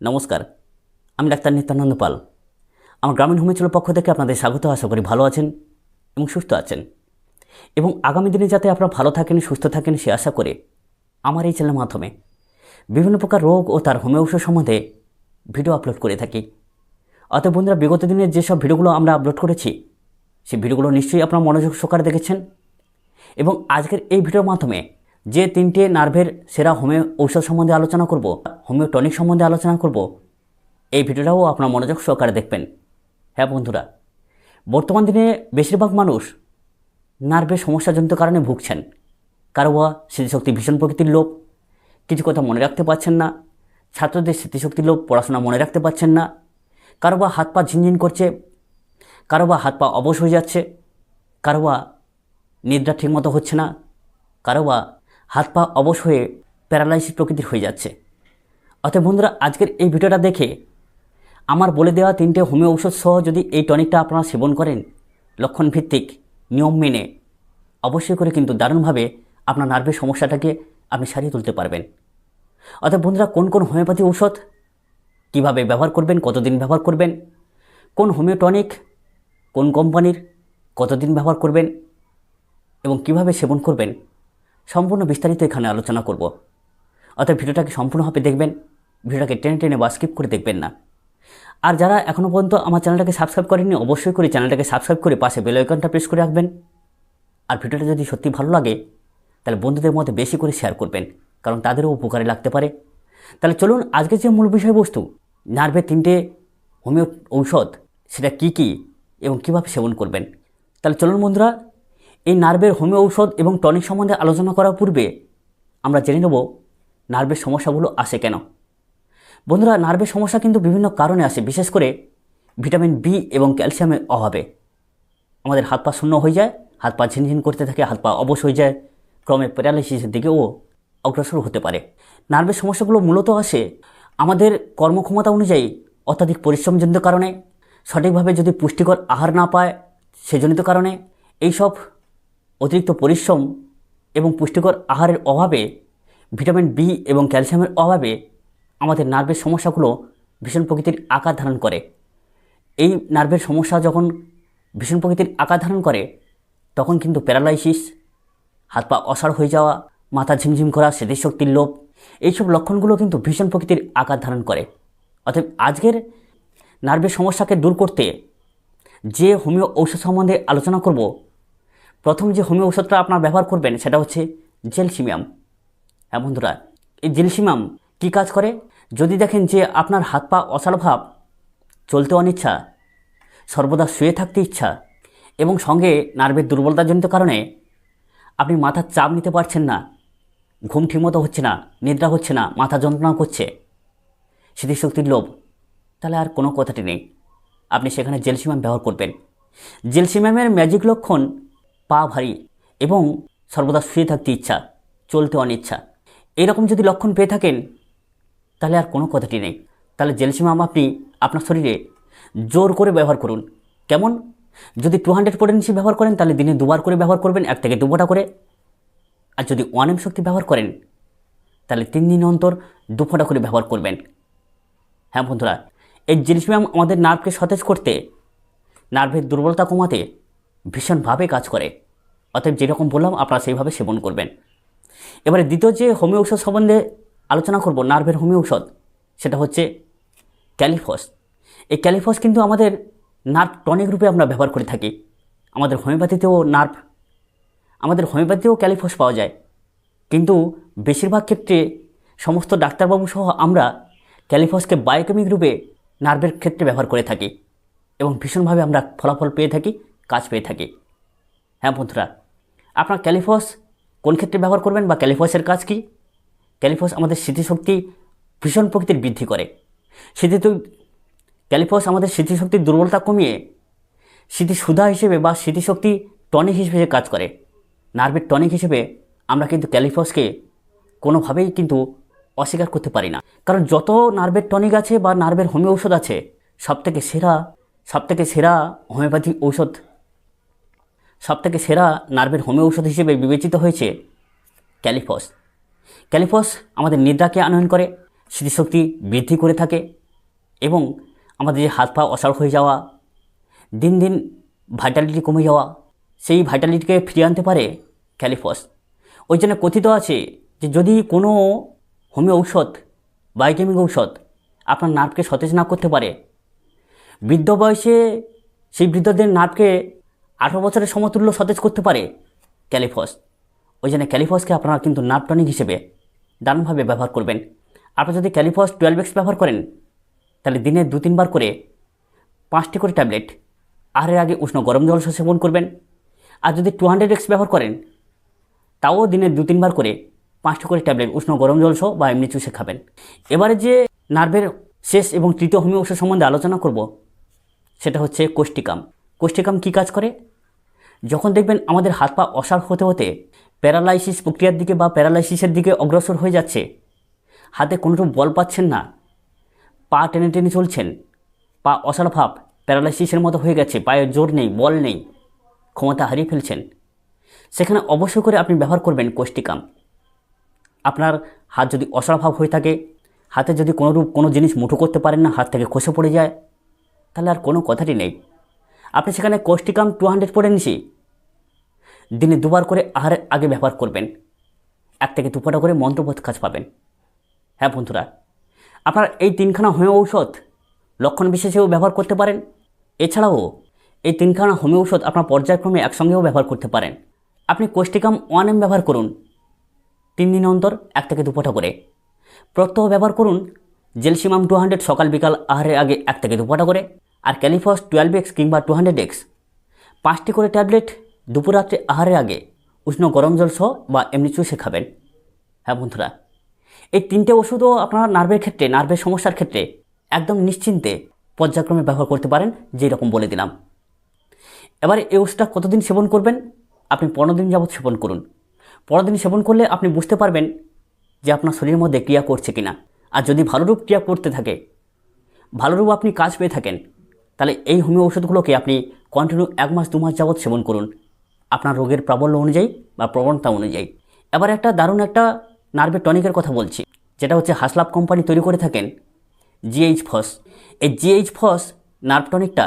নমস্কার, আমি ডাক্তার নিত্যানন্দ পাল। আমার গ্রামীণ হোমিওচলের পক্ষ থেকে আপনাদের স্বাগত, আশা করি ভালো আছেন এবং সুস্থ আছেন। এবং আগামী দিনে যাতে আপনারা ভালো থাকেন, সুস্থ থাকেন, সে আশা করে আমার এই চ্যানেলের মাধ্যমে বিভিন্ন প্রকার রোগ ও তার হোমিও ঔষধ সম্বন্ধে ভিডিও আপলোড করে থাকি। অতএব বন্ধুরা, বিগত দিনের যেসব ভিডিওগুলো আমরা আপলোড করেছি, সেই ভিডিওগুলো নিশ্চয়ই আপনারা মনোযোগ সহকারে দেখেছেন। এবং আজকের এই ভিডিওর মাধ্যমে যে তিনটে নার্ভের সেরা হোমিও ঔষধ সম্বন্ধে আলোচনা করব হোমিও টনিক সম্বন্ধে আলোচনা করব, এই ভিডিওটাও আপনার মনোযোগ সহকারে দেখবেন। হ্যাঁ বন্ধুরা, বর্তমান দিনে বেশিরভাগ মানুষ নার্ভের সমস্যাজনিত কারণে ভুগছেন। কারও বা স্মৃতিশক্তি ভীষণ প্রকৃতির লোভ কিছু কথা মনে রাখতে পারছেন না। ছাত্রদের স্মৃতিশক্তির লোভ পড়াশোনা মনে রাখতে পারছেন না। কারও বা হাত পা ঝিনঝিন করছে কারও বা হাত পা অবশ হয়ে যাচ্ছে কারও বা নিদ্রা ঠিকমতো হচ্ছে না কারও বা হাত পা অবশ হয়ে প্যারালাইসিস প্রকৃতির হয়ে যাচ্ছে। অতএব বন্ধুরা, আজকের এই ভিডিওটা দেখে আমার বলে দেওয়া তিনটে হোমিও ঔষধ সহ যদি এই টনিকটা আপনারা সেবন করেন লক্ষণ ভিত্তিক নিয়ম মেনে অবশ্যই করে কিন্তু দারুণভাবে আপনার নার্ভের সমস্যাটাকে আপনি সারিয়ে তুলতে পারবেন। অর্থাৎ বন্ধুরা, কোন কোন হোমিওপ্যাথি ঔষধ কীভাবে ব্যবহার করবেন, কতদিন ব্যবহার করবেন, কোন হোমিও টনিক, কোন কোম্পানির কতদিন ব্যবহার করবেন এবং কীভাবে সেবন করবেন সম্পূর্ণ বিস্তারিত এখানে আলোচনা করব। অর্থাৎ ভিডিওটাকে সম্পূর্ণভাবে দেখবেন, ভিডিওটাকে টেনে টেনে বা স্কিপ করে দেখবেন না। আর যারা এখনও পর্যন্ত আমার চ্যানেলটাকে সাবস্ক্রাইব করেননি, অবশ্যই করে চ্যানেলটাকে সাবস্ক্রাইব করে পাশে বেল আইকনটা প্রেস করে রাখবেন। আর ভিডিওটা যদি সত্যি ভালো লাগে, তাহলে বন্ধুদের মধ্যে বেশি করে শেয়ার করবেন, কারণ তাদেরও উপকারে লাগতে পারে। তাহলে চলুন আজকে যে মূল বিষয়বস্তু নার্ভের তিনটে হোমিও ঔষধ, সেটা কি কি এবং কীভাবে সেবন করবেন? তাহলে চলুন বন্ধুরা এই নার্ভের হোমিও ঔষধ এবং টনিক সম্বন্ধে আলোচনা করার পূর্বে আমরা জেনে নেব নার্ভের সমস্যাগুলো আসে কেন। বন্ধুরা, নার্ভের সমস্যা কিন্তু বিভিন্ন কারণে আসে, বিশেষ করে ভিটামিন বি এবং ক্যালসিয়ামের অভাবে। আমাদের হাত পা শূন্য হয়ে যায়, হাত পা ঝিনঝিন করতে থাকে, হাত পা অবশ হয়ে যায়, ক্রমে প্যারালাইসিসের দিকেও অগ্রসর হতে পারে। নার্ভের সমস্যাগুলো মূলত আসে আমাদের কর্মক্ষমতা অনুযায়ী অত্যাধিক পরিশ্রমজনিত কারণে, সঠিকভাবে যদি পুষ্টিকর আহার না পায় সেজনিত কারণে, এইসব অতিরিক্ত পরিশ্রম এবং পুষ্টিকর আহারের অভাবে, ভিটামিন বি এবং ক্যালসিয়ামের অভাবে আমাদের নার্ভের সমস্যাগুলো ভীষণ প্রকৃতির আকার ধারণ করে। এই নার্ভের সমস্যা যখন ভীষণ প্রকৃতির আকার ধারণ করে, তখন কিন্তু প্যারালাইসিস, হাত পা অসাড় হয়ে যাওয়া, মাথা ঝিমঝিম করা, স্মৃতিশক্তির লোভ এইসব লক্ষণগুলো কিন্তু ভীষণ প্রকৃতির আকার ধারণ করে। অতএব আজকের নার্ভের সমস্যাকে দূর করতে যে হোমিও ঔষধ সম্বন্ধে আলোচনা করব প্রথম যে হোমিও ঔষধটা আপনার ব্যবহার করবেন, সেটা হচ্ছে জেলসিমিয়াম। হ্যাঁ বন্ধুরা, এই জেলসিমাম কী কাজ করে? যদি দেখেন যে আপনার হাত পা অসাড় ভাব চলতে অনিচ্ছা, সর্বদা শুয়ে থাকতে ইচ্ছা, এবং সঙ্গে নার্ভের দুর্বলতাজনিত কারণে আপনি মাথার চাপ নিতে পারছেন না, ঘুম ঠিকমতো হচ্ছে না, নিদ্রা হচ্ছে না, মাথা যন্ত্রণা করছে, স্মৃতিশক্তির লোভ, তাহলে আর কোনো কথাটি নেই। আপনি সেখানে জেলসিমাম ব্যবহার করবেন। জেলসিমামের ম্যাজিক লক্ষণ পা ভারী এবং সর্বদা শুয়ে থাকতে ইচ্ছা, চলতে অনিচ্ছা। এরকম যদি লক্ষণ পেয়ে থাকেন, তাহলে আর কোনো কথাটি নেই। তাহলে জেলসিমাম আপনি আপনার শরীরে জোর করে ব্যবহার করুন। কেমন? যদি টু হান্ড্রেড পোটেন্সি ব্যবহার করেন, তাহলে দিনে দুবার করে ব্যবহার করবেন, এক থেকে দু ফোঁটা করে। আর যদি ওয়ান এম শক্তি ব্যবহার করেন, তাহলে তিন দিন অন্তর দু ফোঁটা করে ব্যবহার করবেন। হ্যাঁ বন্ধুরা, এই জেলসিমাম আমাদের নার্ভকে সতেজ করতে নার্ভের দুর্বলতা কমাতে ভীষণভাবে কাজ করে। অতএব যেরকম বললাম, আপনারা সেইভাবে সেবন করবেন। এবারে দ্বিতীয় যে হোমিও ঔষধ সম্বন্ধে আলোচনা করব, নার্ভের হোমিও ঔষধ সেটা হচ্ছে ক্যালিফস। এই ক্যালিফস কিন্তু আমাদের নার্ভ টনিক রূপে আমরা ব্যবহার করে থাকি। আমাদের হোমিওপ্যাথিতেও নার্ভ, আমাদের হোমিওপ্যাথিতেও ক্যালিফস পাওয়া যায়। কিন্তু বেশিরভাগ ক্ষেত্রে সমস্ত ডাক্তারবাবু সহ আমরা ক্যালিফসকে বায়োকেমিক রূপে নার্ভের ক্ষেত্রে ব্যবহার করে থাকি এবং ভীষণভাবে আমরা ফলাফল পেয়ে থাকি। কাজ পেয়ে থাকি। হ্যাঁ বন্ধুরা, আপনার ক্যালিফস কোন ক্ষেত্রে ব্যবহার করবেন বা ক্যালিফসের কাজ কি? ক্যালিফস আমাদের স্মৃতিশক্তি ভীষণ প্রকৃতির বৃদ্ধি করে। স্মৃতি ক্যালিফস আমাদের স্মৃতিশক্তির দুর্বলতা কমিয়ে স্মৃতি সুধা হিসেবে বা স্মৃতিশক্তি টনিক হিসেবে কাজ করে। নার্ভের টনিক হিসেবে আমরা কিন্তু ক্যালিফসকে কোনোভাবেই কিন্তু অস্বীকার করতে পারি না। কারণ যত নার্ভের টনিক আছে বা নার্ভের হোমিও ঔষধ আছে, সবথেকে সেরা সবথেকে সেরা হোমিওপ্যাথি ঔষধ সবথেকে সেরা নার্ভের হোমিও ঔষধ হিসেবে বিবেচিত হয়েছে ক্যালিফস। ক্যালিফস আমাদের নিদ্রাকে আনয়ন করে, স্মৃতিশক্তি বৃদ্ধি করে থাকে এবং আমাদের যে হাত পা অসাড় হয়ে যাওয়া, দিন দিন ভাইটালিটি কমে যাওয়া, সেই ভাইটালিটিকে ফিরিয়ে আনতে পারে ক্যালিফস। ওই জন্য কথিত আছে যে যদি কোনো হোমিও ঔষধ বায়োকেমিক ঔষধ আপনার নার্ভকে সতেজ না করতে পারে, বৃদ্ধ বয়সে সেই বৃদ্ধদের নার্ভকে আঠারো বছরের সমতুল্য সতেজ করতে পারে ক্যালিফস। ওই জন্য ক্যালিফসকে আপনারা কিন্তু নার্ভ টনিক হিসেবে দারুণভাবে ব্যবহার করবেন। আপনারা যদি ক্যালিফস টুয়েলভ এক্স ব্যবহার করেন, তাহলে দিনে দু তিনবার করে পাঁচটি করে ট্যাবলেট আহারের আগে উষ্ণ গরম জল সেবন করবেন। আর যদি টু হান্ড্রেড এক্স ব্যবহার করেন, তাও দিনে দু তিনবার করে পাঁচটি করে ট্যাবলেট উষ্ণ গরম জল সহ বা এমনি চুষে খাবেন। এবারে যে নার্ভের শেষ এবং তৃতীয় হোমিও সম্বন্ধে আলোচনা করব, সেটা হচ্ছে কোষ্টিকাম কোষ্টিকাম কী কাজ করে? যখন দেখবেন আমাদের হাত পা অসাড় হতে হতে প্যারালাইসিস প্রক্রিয়ার দিকে বা প্যারালাইসিসের দিকে অগ্রসর হয়ে যাচ্ছে। হাতে কোনোরূপ বল পাচ্ছেন না। পা টেনে টেনে চলছেন। পা অসাড় ভাব প্যারালাইসিসের মতো হয়ে গেছে। পায়ের জোর নেই, বল নেই। ক্ষমতা হারিয়ে ফেলছেন। সেখানে অবশ্যই করে আপনি ব্যবহার করবেন কোষ্টিকাম আপনার হাত যদি অসাড়ভাব হয়ে থাকে, হাতে যদি কোনোরূপ কোনো জিনিস মুঠো করতে পারেন না, হাত থেকে খসে পড়ে যায়, তাহলে আর কোনো কথাটি নেই। আপনি সেখানে কোষ্টিকাম টু হান্ড্রেড পড়ে নিছি দিনে দুবার করে আহারের আগে ব্যবহার করবেন। এক থেকে দুপাটা করে মন্ত্রবোধ কাজ পাবেন। হ্যাঁ বন্ধুরা, আপনার এই তিনখানা হোমিও ঔষধ লক্ষণ বিশেষেও ব্যবহার করতে পারেন। এছাড়াও এই তিনখানা হোমিও ঔষধ আপনার পর্যায়ক্রমে একসঙ্গেও ব্যবহার করতে পারেন। আপনি কোষ্টিকাম ওয়ান এম ব্যবহার করুন। তিন দিন অন্তর এক থেকে দুপটা করে। প্রত্যহ ব্যবহার করুন। জেলসিমাম টু হান্ড্রেড সকাল বিকাল আহারের আগে এক থেকে দুপটা করে। আর ক্যালিফস টুয়েলভ এক্স কিংবা টু হান্ড্রেড এক্স। পাঁচটি করে ট্যাবলেট দুপুর রাত্রে আহারের আগে, উষ্ণ গরম জল সহ বা এমনি চুষে খাবেন হ্যাঁ বন্ধুরা, এই তিনটে ওষুধও আপনার নার্ভের ক্ষেত্রে, নার্ভের সমস্যার ক্ষেত্রে একদম নিশ্চিন্তে পর্যায়ক্রমে ব্যবহার করতে পারেন যেই রকম বলে দিলাম। এবার এই ওষুধটা কতদিন সেবন করবেন? আপনি পনেরো দিন যাবৎ সেবন করুন। পনেরো দিন সেবন করলে আপনি বুঝতে পারবেন যে আপনার শরীরের মধ্যে ক্রিয়া করছে কিনা। আর যদি ভালোরূপ ক্রিয়া করতে থাকে ভালোরূপ আপনি কাজ পেয়ে থাকেন তাহলে এই হোমিও ওষুধগুলোকে আপনি কন্টিনিউ এক মাস, দু মাস যাবৎ সেবন করুন। আপনার রোগের প্রাবল্য অনুযায়ী বা প্রবণতা অনুযায়ী। এবার একটা দারুণ একটা নার্ভের টনিকের কথা বলছি, যেটা হচ্ছে হাসলাভ কোম্পানি তৈরি করে থাকেন জিএইচ ফস এই জিএইচ ফস নার্ভ টনিকটা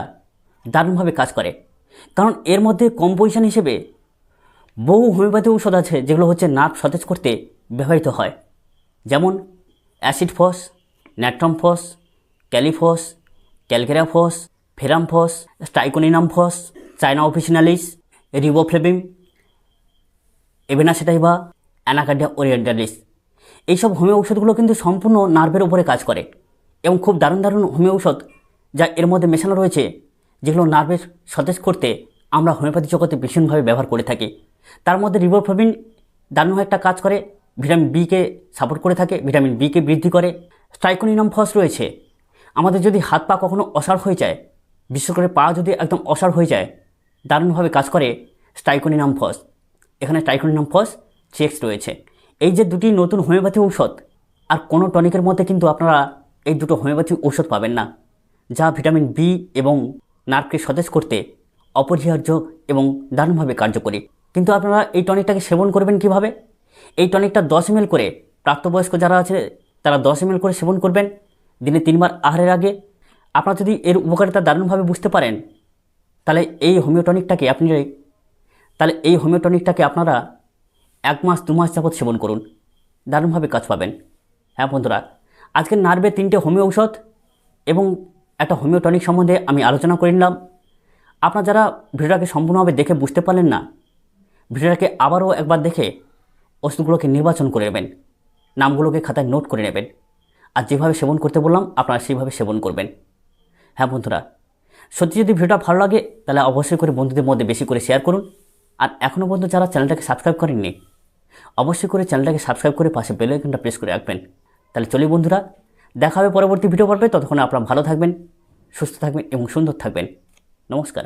দারুণভাবে কাজ করে। কারণ এর মধ্যে কম্পোজিশন হিসেবে বহু হোমিওপ্যাথি ঔষধ আছে, যেগুলো হচ্ছে নার্ভ সতেজ করতে ব্যবহৃত হয়। যেমন acid phos natrum phos kali phos calcarea phos ferrum phos strychninum phos china officinalis riboflavin avena sativa anacardium orientalis এইসব হোমিও ঔষধগুলো কিন্তু সম্পূর্ণ নার্ভের উপরে কাজ করে এবং খুব দারুণ দারুণ হোমিও ঔষধ যা এর মধ্যে মেশানো রয়েছে, যেগুলো নার্ভের সতেজ করতে আমরা হোমিওপ্যাথি জগতে ভীষণভাবে ব্যবহার করে থাকি। তার মধ্যে রিবোফ্লেবিন দারুণ একটা কাজ করে, ভিটামিন বিকে সাপোর্ট করে থাকে, ভিটামিন বিকে বৃদ্ধি করে। স্ট্রাইকোনিনাম ফস রয়েছে। আমাদের যদি হাত পা কখনো অসাড় হয়ে যায় বিশেষ করে পা যদি একদম অসাড় হয়ে যায়, দারুণভাবে কাজ করে স্ট্রাইকোনিনাম ফস এখানে স্ট্রাইকোনিনাম ফস চেক্স রয়েছে। এই যে দুটি নতুন হোমিওপ্যাথি ঔষধ, আর কোনো টনিকের মধ্যে কিন্তু আপনারা এই দুটো হোমিওপ্যাথি ঔষধ পাবেন না, যা ভিটামিন বি এবং নার্ভকে সতেজ করতে অপরিহার্য এবং দারুণভাবে কার্যকরী। কিন্তু আপনারা এই টনিকটাকে সেবন করবেন কীভাবে? এই টনিকটা দশ এম করে প্রাপ্তবয়স্ক যারা আছে, তারা দশ এম করে সেবন করবেন। দিনে তিনবার আহারের আগে আপনারা যদি এর উপকারিতা দারুণভাবে বুঝতে পারেন, তাহলে এই হোমিওটনিকটাকে আপনি তাহলে এই হোমিওটনিকটাকে আপনারা এক মাস, দু মাস যাবৎ সেবন করুন। দারুণভাবে কাজ পাবেন। হ্যাঁ বন্ধুরা আজকে নার্ভে তিনটে হোমিও ঔষধ এবং একটা হোমিওটনিক সম্বন্ধে আমি আলোচনা করে নিলাম। আপনারা যারা ভিডিওটাকে সম্পূর্ণভাবে দেখে বুঝতে পারলেন না, ভিডিওটাকে আবারও একবার দেখে ওষুধগুলোকে নির্বাচন করে নেবেন। নামগুলোকে খাতায় নোট করে নেবেন। আর যেভাবে সেবন করতে বললাম, আপনারা সেইভাবে সেবন করবেন। হ্যাঁ বন্ধুরা, সত্যি যদি ভিডিওটা ভালো লাগে, তাহলে অবশ্যই করে বন্ধুদের মধ্যে বেশি করে শেয়ার করুন। আর এখনও পর্যন্ত যারা চ্যানেলটাকে সাবস্ক্রাইব করেননি, অবশ্যই করে চ্যানেলটাকে সাবস্ক্রাইব করে পাশে বেল আইকনটা প্রেস করে রাখবেন। তাহলে চলি বন্ধুরা, দেখা হবে পরবর্তী ভিডিও পর্বে, ততক্ষণ আপনারা ভালো থাকবেন, সুস্থ থাকবেন এবং সুন্দর থাকবেন। নমস্কার।